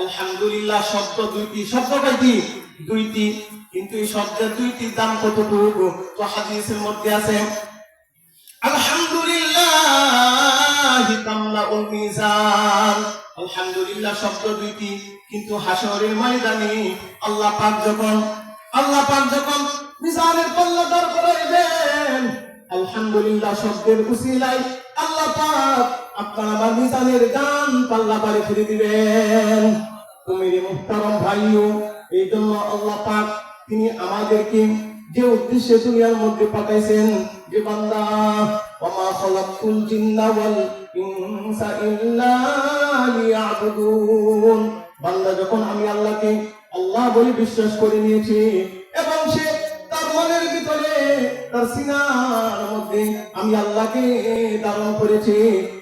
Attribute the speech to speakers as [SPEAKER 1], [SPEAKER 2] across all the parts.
[SPEAKER 1] আলহামদুলিল্লাহ, শব্দ দুইটি। শব্দ কয়টি দুইটি। কিন্তু এই শব্দের দুইটির দাম কতটুকু? তো হাদিসের মধ্যে আছে, আলহামদুলিল্লাহ তামলাউল মিজান। আলহামদুলিল্লাহ, শব্দ দুইটি। কিন্তু হাসরের ময়দানে আল্লাহ পাক যখন, আল্লাহ পাক যখন মিজানের পাল্লা দাঁড় করাইবেন, আলহামদুলিল্লাহ, শব্দের উসিলাই আল্লাহ পাক আপনার আমার মিজানের গান পাল্লা ফিরে দিবেন। তুমি রে ভাইও, এই জন্য আল্লাহ পাক তিনি আমাদেরকে যে উদ্দেশ্যে দুনিয়ার মধ্যে পাঠাইছেন, যে বান্দা, ওমা খালাকুল জিন্না ওয়াল ইনসা ইল্লা লিয়াবুদুন। বান্দা, যখন আমি আল্লাহকে আল্লাহ বলে বিশ্বাস করে নিয়েছি, এবং সে তার মনের ভিতরে তার সিনার মধ্যে আমি আল্লাহকে ধারণ করেছি।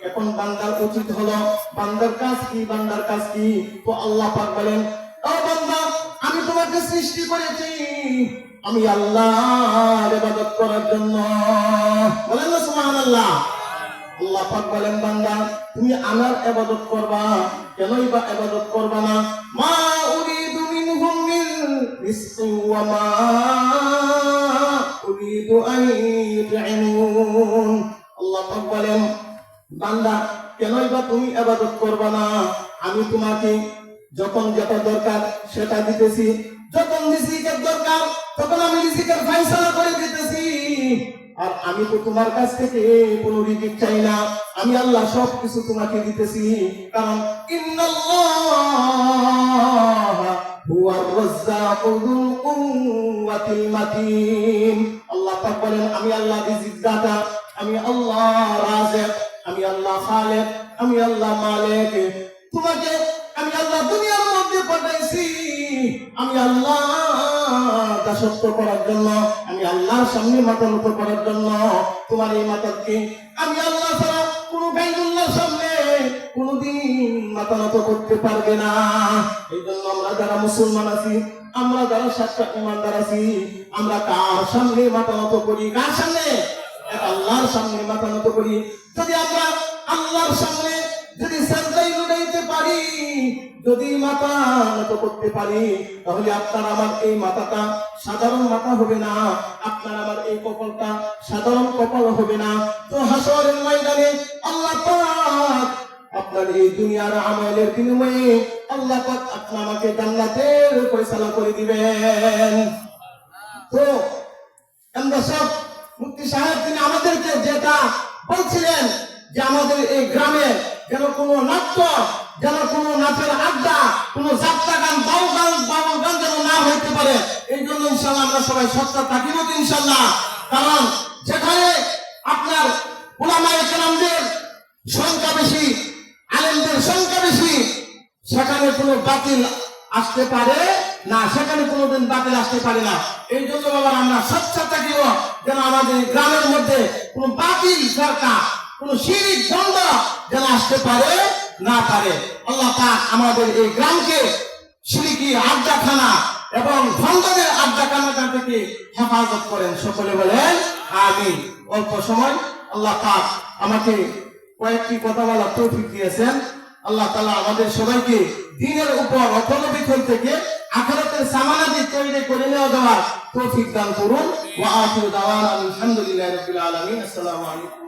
[SPEAKER 1] এখন বান্দার উচিত হলো, বান্দার কাজ কি, বান্দার কাজ কি? তো আল্লাহ পাক বলেন, ও বান্দা, আমি তোমাকে সৃষ্টি করেছি। আমি আল্লাহর ইবাদত করার জন্য। বলেন না, সুবহানাল্লাহ। আল্লাহ পাক বলেন, বান্দা, তুমি আমার ইবাদত করবা। কেনই বা ইবাদত করবা না? মা উরিদু মিনহুম মিন রিজকিন ওয়া মা তুমি ইবাদত করবা না? আমি তোমাকে যখন যেটা দরকার সেটা দিতেছি। যখন দরকার, তখন আমি রিজিকের ফয়সালা করে দিতেছি। আর আমি তো তোমার কাছ থেকে কোনো রিজিক চাই না। আমি আল্লাহ সব কিছু তোমাকে দিতেছি। কারণ, ইন্নাল্লাহ রাজ্জাকু যুল কুওয়াতিল মাতিন। আল্লাহ পাক বলেন, আমি আল্লাহ রিজিক দাতা আমি আল্লাহ রাজিক আমি আল্লাহ খালিক, আমি আল্লাহ মালিক। তোমাকে আমি আল্লাহ দুনিয়ার মধ্যে পাঠাইছি। আমি আল্লাহ দাসত্ব করার জন্য, আমি আল্লাহর সামনে মাথা নত করার জন্য। তোমার এই মাতাকে আমি আল্লাহ ছাড়া কোনো গাইদুল্লাহর সামনে কোনোদিন মাথা নত করতে পারবে না। এই জন্য আমরা যারা মুসলমান আছি, আমরা যারা সাতটা ইমানদার আছি, আমরা কার সামনে মাথা নত করি? কার সামনে? আল্লাহর সামনে মাথা করি। যদি আমরা আল্লাহর সামনে যদি সাজদাই লুটাইতে পারি, যদি মাথা নত করতে পারি, তাহলে আপনার আমার এই মাথাটা সাধারণ মাথা হবে না, আপনার আমার এই কপালটা সাধারণ কপাল হবে না। তো হাসরের ময়দানে আল্লাহ পাক আপনার এই দুনিয়ার আমলের বিনিময়ে আল্লাহ পাক আপনি আমাকে জান্নাতের ফয়সালা করে দিবেন। তো আমরা সব মুক্তি সাহেব তিনি আমাদেরকে যেটা বলছিলেন যে আমাদের এই গ্রামে যেন কোনো নাট্য, যেন কোনো নাচের আড্ডা, কোনো যাত্রা গান বাউ গান বাউ গান যেন না হইতে পারে, এই জন্য ইনশাল্লাহ আমরা সবাই সত্তা থাকিব ইনশাল্লাহ কারণ যেখানে আপনার ওলামায়ে কেরামদের সংখ্যা বেশি সেখানে কোনো বাতিল আসতে পারে না, সেখানে কোনোদিন বাতিল আসতে পারে না। এই জন্য বাবা, আমরা সচ্ছা থাকিব যেন আমাদের গ্রামের মধ্যে কোনো বাতিল সরকার, কোন শিরিক দ্বন্দ্ব যেন আসতে পারে, না পারে। আল্লাহ পাক আমাদের এই গ্রামকে সিরিকি আড্ডাখানা এবং ভণ্ডদের আড্ডাখানা থেকে হেফাজত করেন। সকলে বলেন আমি অল্প সময়, আল্লাহ পাক আমাকে কয়েকটি কথা বলার তৌফিক দিয়েছেন। আল্লাহ তালা আমাদের সবাইকে দিনের উপর অর্থনৈতিক থেকে আখারতের সামানাদি তৈরি করে নেওয়া দেওয়ার তৌফিক দান করুন। আখিরু আলহামদুলিল্লাহি আলামিন। আসসালামু আলাইকুম।